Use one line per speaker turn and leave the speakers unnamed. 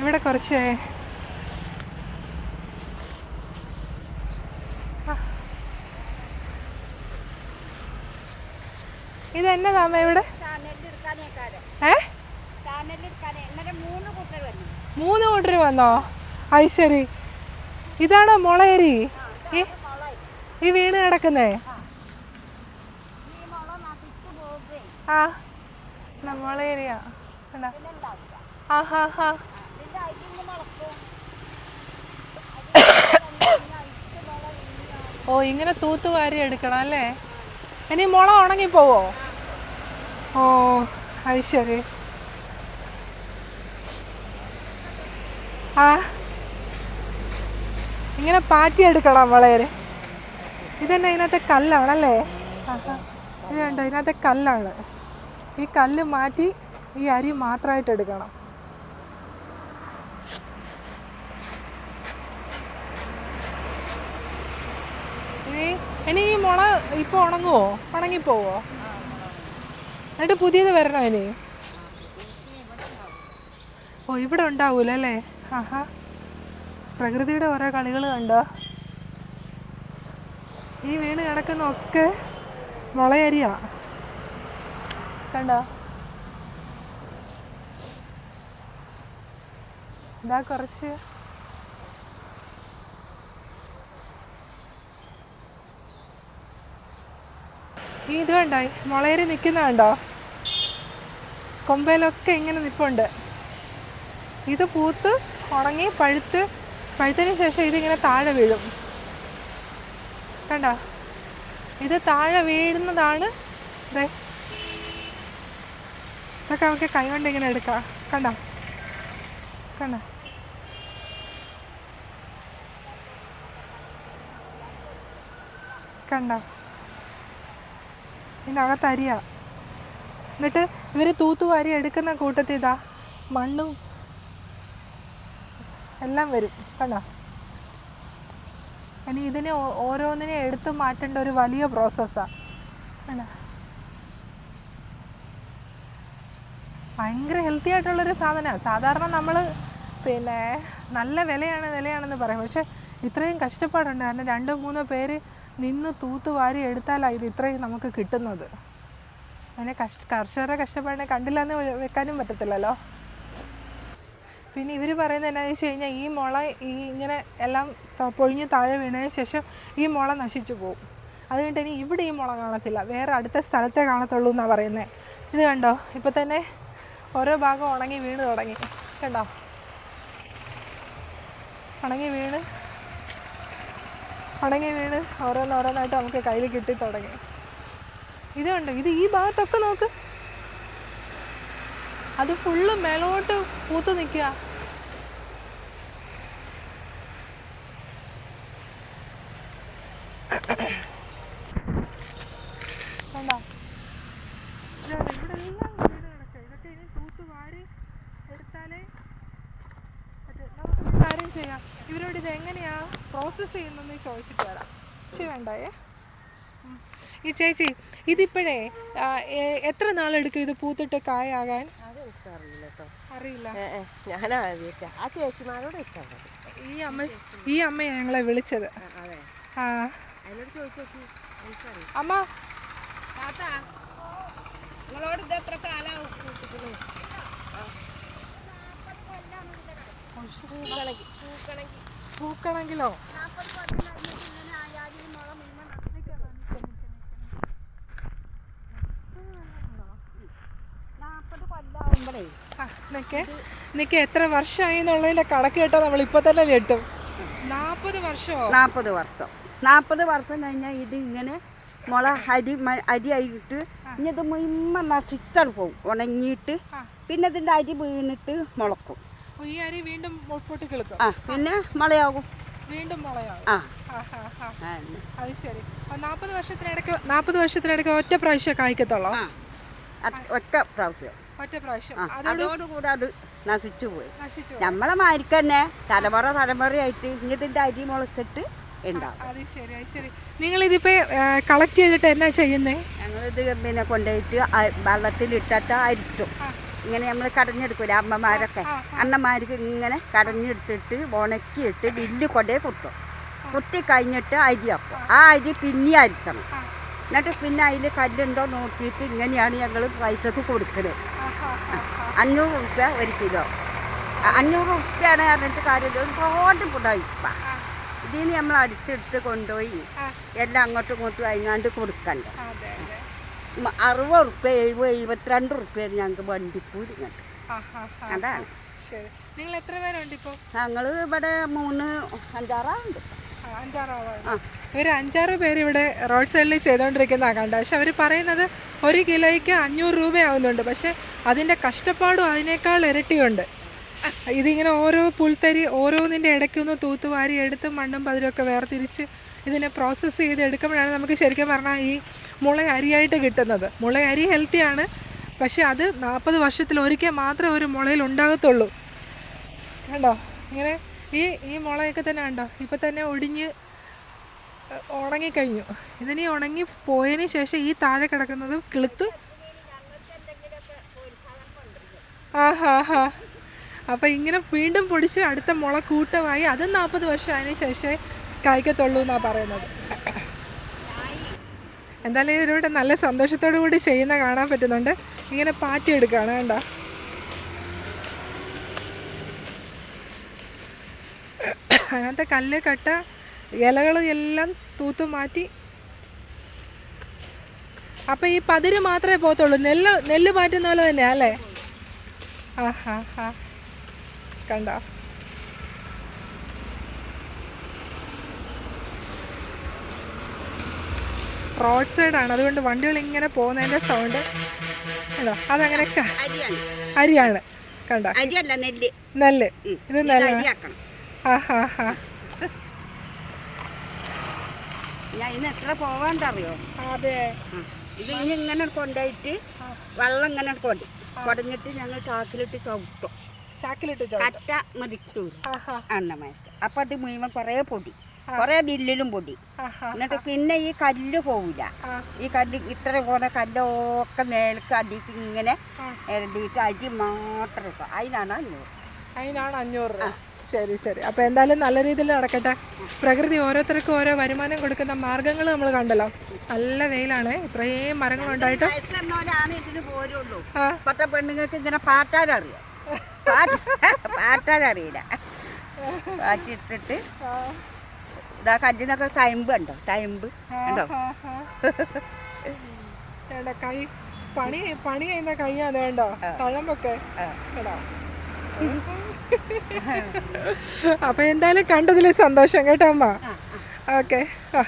ഇവിടെ കുറച്ച് ഇത് എന്നതാമ ഇവിടെ? മൂന്ന് കൂട്ടർ വന്നോ? ശരി. ഇതാണോ മുളയരി ഈ വീണ് കിടക്കുന്നേ? ആ. മുളയരിയാ കണ്ടോ? ആ ഹാ. ഓ ഇങ്ങനെ തൂത്ത് വാരി എടുക്കണം അല്ലേ? ഇനി മുള ഉണങ്ങി പോവോ? ഓ അത് ശരി. ആ ഇങ്ങനെ പാറ്റി എടുക്കണം വളരെ ഇതന്നെ ഇതിനകത്തെ കല്ലാണല്ലേ. ഇത് കണ്ടോ ഇതിനകത്തെ കല്ലാണ്. ഈ കല്ല് മാറ്റി ഈ അരി മാത്രമായിട്ട് എടുക്കണം ഇനി ഇനി ഈ മുള ഇപ്പോൾ ഉണങ്ങുമോ ഉണങ്ങിപ്പോവോ? എന്നിട്ട് പുതിയത് വരണോ ഇനി? ഓ ഇവിടെ ഉണ്ടാവൂല അല്ലേ? ആഹാ. പ്രകൃതിയുടെ ഓരോ കളികൾ കണ്ടോ? ഈ വീണ് കിടക്കുന്ന ഒക്കെ മുളയരിയാ കണ്ടോ? ഇതാ കുറച്ച് ഇത് കണ്ടോ? ഈ മുളയരി നിൽക്കുന്ന കണ്ടോ? കൊമ്പയിലൊക്കെ ഇങ്ങനെ നിൽപ്പുണ്ട് ഇത് പൂത്ത് ഉണങ്ങി പഴുത്ത് പഴുത്തതിന് ശേഷം ഇതിങ്ങനെ താഴെ വീഴും. കണ്ടോ? ഇത് താഴെ വീഴുന്നതാണ് അതെ ഇതൊക്കെ നമുക്ക് കൈ കൊണ്ട് ഇങ്ങനെ എടുക്കാം. കണ്ടോ? കണ്ടോ? കണ്ടോ? ഇതിനകത്ത് അരിയാ എന്നിട്ട് ഇവർ തൂത്തുവാരി എടുക്കുന്ന കൂട്ടത്തിൽ ഇതാ മണ്ണും എല്ലാം വരും. കണ്ടോ? ഇനി ഇതിനെ ഓരോന്നിനെ എടുത്തു മാറ്റേണ്ട ഒരു വലിയ പ്രോസസ്സാണ് കണ്ടോ? ഭയങ്കര ഹെൽത്തി ആയിട്ടുള്ളൊരു സാധനമാണ് സാധാരണ നമ്മൾ പിന്നെ നല്ല വിലയാണ് വിലയാണെന്ന് പറയും. പക്ഷെ ഇത്രയും കഷ്ടപ്പാടുണ്ട്. കാരണം രണ്ടോ മൂന്നോ പേര് നിന്ന് തൂത്ത് വാരി എടുത്താലാണ് ഇത് ഇത്രയും നമുക്ക് കിട്ടുന്നത്. അങ്ങനെ കഷ്ട കർഷകരെ കഷ്ടപ്പാടിനെ കണ്ടില്ല എന്ന് വെക്കാനും പറ്റത്തില്ലല്ലോ. പിന്നെ ഇവർ പറയുന്നത് എന്നാന്ന് വെച്ച് കഴിഞ്ഞാൽ ഈ മുള ഈ ഇങ്ങനെ എല്ലാം പൊഴിഞ്ഞ് താഴെ വീണതിന് ശേഷം ഈ മുള നശിച്ചു പോകും അതുകൊണ്ട് ഇനി ഇവിടെ ഈ മുള കാണത്തില്ല. വേറെ അടുത്ത സ്ഥലത്തെ കാണത്തുള്ളൂ എന്നാണ് പറയുന്നത് ഇത് കണ്ടോ? ഇപ്പം തന്നെ ഓരോ ഭാഗം ഉണങ്ങി വീണ് തുടങ്ങി. കണ്ടോ? ഉണങ്ങി വീണ് ഉണങ്ങി വീണ് ഓരോന്നോരോന്നായിട്ട് നമുക്ക് കയ്യിൽ കിട്ടി തുടങ്ങി. ഇത് കണ്ടോ? ഇത് ഈ ഭാഗത്തൊക്കെ നോക്ക്. അത് ഫുള്ള് മേലോട്ട് പൂത്ത് നിൽക്കുക കണ്ടോ ഇതാണ് ഇവിടെ എല്ലാം വീട് കിടക്കുക ഇതൊക്കെ ഇനി തൂത്ത് വാരി എടുത്താലേ പറ്റൂ. നമുക്കൊരു കാര്യം ചെയ്യാം ഇവരോട് ഇത് എങ്ങനെയാ പ്രോസസ്സ് ചെയ്യുന്നതെന്ന് ചോദിച്ചിട്ട് വരാം. ചേച്ചി വേണ്ടായേ. ഈ ചേച്ചി ഇതിപ്പോഴേ എത്ര നാളെടുക്കും ഇത് പൂത്തിട്ട് കായാകാൻ? അറിയില്ല
ആ ചേച്ചിമാരോട്
ഈ അമ്മ ഈ അമ്മയാണ് ഞങ്ങളെ വിളിച്ചത്. ആ അമ്മ.
നിങ്ങളോട് ഇത് എത്ര കാലാവും
പൂക്കണമെങ്കിലോ
നാൽപ്പത്
ആ, നിക്ക്. എത്ര വർഷമായി എന്നുള്ളതിന്റെ കണക്ക് കേട്ടോ നമ്മൾ ഇപ്പൊ തന്നെ കേട്ടു നാപ്പത് വർഷമോ
നാപ്പത് വർഷം. നാപ്പത് വർഷം കഴിഞ്ഞാൽ ഇത് ഇങ്ങനെ മുള അരി അരി ആയിട്ട് ഇനി ഇത് മുമ്പ് നശിച്ചാൽ പോകും ഉണങ്ങിയിട്ട് പിന്നെ ഇതിന്റെ അരി വീണിട്ട് മുളക്കും.
ഈ അരി വീണ്ടും പൊട്ടി കിളുക്കും
ആ പിന്നെ മളയാകും.
വീണ്ടും മുളയാവും
ആ.
അത് ശരി. നാൽപ്പത് വർഷത്തിനിടയ്ക്ക് നാൽപ്പത് വർഷത്തിനിടയ്ക്ക് ഒറ്റ പ്രാവശ്യം കായ്ക്കത്തുള്ളോ
ഒറ്റ പ്രാവശ്യം.
ഒറ്റ പ്രാവശ്യം.
അതോടുകൂടെ അത് നശിച്ചു പോയി. നമ്മളെ മാരിക്ക് തന്നെ തലമുറ തലമുറയായിട്ട് ഇങ്ങനത്തെ ഇതിന്റെ അരി മുളച്ചിട്ട് ഉണ്ടാവും.
അത് ശരി അത് ശരി. നിങ്ങൾ ഇതിപ്പോ കളക്ട് ചെയ്തിട്ട് എന്നാ ചെയ്യുന്നേ?
ഞങ്ങളിത് പിന്നെ കൊണ്ടുപോയിട്ട് വെള്ളത്തിലിട്ടിട്ട് അരിച്ചു. ഇങ്ങനെ നമ്മൾ കടഞ്ഞെടുക്കൂല അമ്മമാരൊക്കെ? അണ്ണന്മാർക്ക് ഇങ്ങനെ കടഞ്ഞെടുത്തിട്ട് ഉണക്കിയിട്ട് വില്ല് കൊണ്ടേ കുത്തും. കുത്തി കഴിഞ്ഞിട്ട് അരി അപ്പം ആ അരി പിന്നെ അരിച്ചണം. എന്നിട്ട് പിന്നെ അതിൽ കല്ലുണ്ടോ നോക്കിയിട്ട് ഇങ്ങനെയാണ് ഞങ്ങൾ പൈസക്ക് കൊടുക്കുന്നത് അഞ്ഞൂറ് റുപ്യ ഒരു കിലോ. അഞ്ഞൂറ് റുപ്യാണ് പറഞ്ഞിട്ട് കാര്യമില്ല. ഒരുപാട് ഇപ്പ. ഇതിന് നമ്മൾ അടുത്തെടുത്ത് കൊണ്ടുപോയി എല്ലാം അങ്ങോട്ടും ഇങ്ങോട്ടും അതിനാണ്ട് കൊടുക്കണ്ടേ? അറുപത് റുപ്യ എഴുപത് എഴുപത്തിരണ്ട് റുപ്യ ഞങ്ങൾക്ക് വണ്ടിക്കൂലി
ആ.
അതാണ്.
ശരി. നിങ്ങൾ എത്ര പേരുണ്ട് ഇപ്പോൾ
ഞങ്ങൾ ഇവിടെ മൂന്ന് അഞ്ചാറാളുണ്ട്.
ഒരു ഇവർ അഞ്ചാറ് പേര് ഇവിടെ റോഡ് സൈഡിൽ ചെയ്തുകൊണ്ടിരിക്കുന്ന കണ്ട പക്ഷെ അവർ പറയുന്നത് ഒരു കിലോയ്ക്ക് അഞ്ഞൂറ് രൂപയാവുന്നുണ്ട്. പക്ഷെ അതിന്റെ കഷ്ടപ്പാടും അതിനേക്കാൾ ഇരട്ടിയുണ്ട്. ഇതിങ്ങനെ ഓരോ പുൽത്തരി ഓരോന്നിന്റെ ഇടയ്ക്കൊന്ന് തൂത്തുവാരി എടുത്ത് മണ്ണും പതിരൊക്കെ വേർതിരിച്ച് ഇതിനെ പ്രോസസ്സ് ചെയ്ത് എടുക്കുമ്പോഴാണ് നമുക്ക് ശരിക്കും പറഞ്ഞാൽ ഈ മുള അരിയായിട്ട് കിട്ടുന്നത്. മുള അരി ഹെൽത്തിയാണ് പക്ഷെ അത് നാൽപ്പത് വർഷത്തിൽ ഒരിക്കൽ മാത്രമേ ഒരു മുളയിൽ ഉണ്ടാകത്തുള്ളൂ. കണ്ടോ? ഇങ്ങനെ ഈ ഈ മുളയൊക്കെ തന്നെ കണ്ടോ? ഇപ്പം തന്നെ ഒടിഞ്ഞ് ഉണങ്ങിക്കഴിഞ്ഞു. ഇതിനി ഉണങ്ങി പോയതിന് ശേഷം ഈ താഴെ കിടക്കുന്നത് കിളുത്ത് ആ ഹാ ഹാ അപ്പം ഇങ്ങനെ വീണ്ടും പൊടിച്ച് അടുത്ത മുള കൂട്ടമായി. അതും നാൽപ്പത് വർഷം അതിന് ശേഷമേ കായ്ക്കത്തുള്ളൂ എന്നാണ് പറയുന്നത്. എന്തായാലും ഇവരുടെ നല്ല സന്തോഷത്തോടു കൂടി ചെയ്യുന്ന കാണാൻ പറ്റുന്നുണ്ട്. ഇങ്ങനെ പാറ്റി എടുക്കുകയാണ് കണ്ടോ? അങ്ങനത്തെ കല്ല് കട്ട ഇലകൾ എല്ലാം തൂത്ത് മാറ്റി. അപ്പം ഈ പതിര് മാത്രമേ പോകത്തുള്ളൂ. നെല്ല് നെല്ല് മാറ്റുന്ന പോലെ തന്നെയാ അല്ലേ? ആ ഹാ ഹാ. കണ്ടോ? റോഡ് സൈഡാണ് അതുകൊണ്ട് വണ്ടികൾ ഇങ്ങനെ പോകുന്നതിന്റെ സൗണ്ട് കണ്ടോ? അതങ്ങനെ
അരിയാണ്.
കണ്ട?
അരിയല്ല നെല്ല്.
നെല്ല്. ഇത് നെല്ല് ആ ഹാ ഹാ
ഞാൻ ഇന്ന് എത്ര പോവാണ്ടറിയോ
അതെ.
ഇത് ഇനി ഇങ്ങനെ കൊണ്ടായിട്ട് വെള്ളം ഇങ്ങനെ കൊടി കൊടഞ്ഞിട്ട് ഞങ്ങൾ ചാക്കിലിട്ട് ചവിട്ടും.
ചാക്കിലിട്ട് ചോ
കറ്റ മതിക്കൂല
ആ ഹാ
അണ്ണമയത്ത് അപ്പം അത് മുഴുവൻ കുറേ പൊടി. കുറേ ബില്ലിലും പൊടി എന്നിട്ട് പിന്നെ ഈ കല്ല് പോവില്ല. ഈ കല്ല് ഇത്ര പോലെ കല്ലൊക്കെ മേൽക്ക് അടിയിട്ട് ഇങ്ങനെ ഇരണ്ടിയിട്ട് അരി മാത്രം ഇപ്പം അതിനാണ് അഞ്ഞൂറ്.
അതിനാണ് അഞ്ഞൂറ് ശരി ശരി. അപ്പോൾ എന്തായാലും നല്ല രീതിയിൽ നടക്കട്ടെ. പ്രകൃതി ഓരോരുത്തർക്കും ഓരോ വരുമാനം കൊടുക്കുന്ന മാർഗങ്ങൾ നമ്മൾ കണ്ടല്ലോ. നല്ല വെയിലാണ്. ഇത്രയും
മരങ്ങൾ
ഉണ്ടായിട്ട്.
ഇപ്പത്തെ പെണ്ണുങ്ങൾക്ക് ഇങ്ങനെ പാറ്റാനറിയാം. പാറ്റാനറിയില്ല. പാറ്റിട്ടിട്ട് ഇതാ കല്ലിനൊക്കെ തയമ്പ് ഉണ്ടോ തയമ്പ് ഉണ്ടോ
കൈ പണി പണി ചെയ്യുന്ന കൈയാണ് വേണ്ടോ തഴമ്പൊക്കെ അപ്പൊ എന്തായാലും കണ്ടതിലെ സന്തോഷം കേട്ടോ അമ്മ. ഓക്കെ ആ.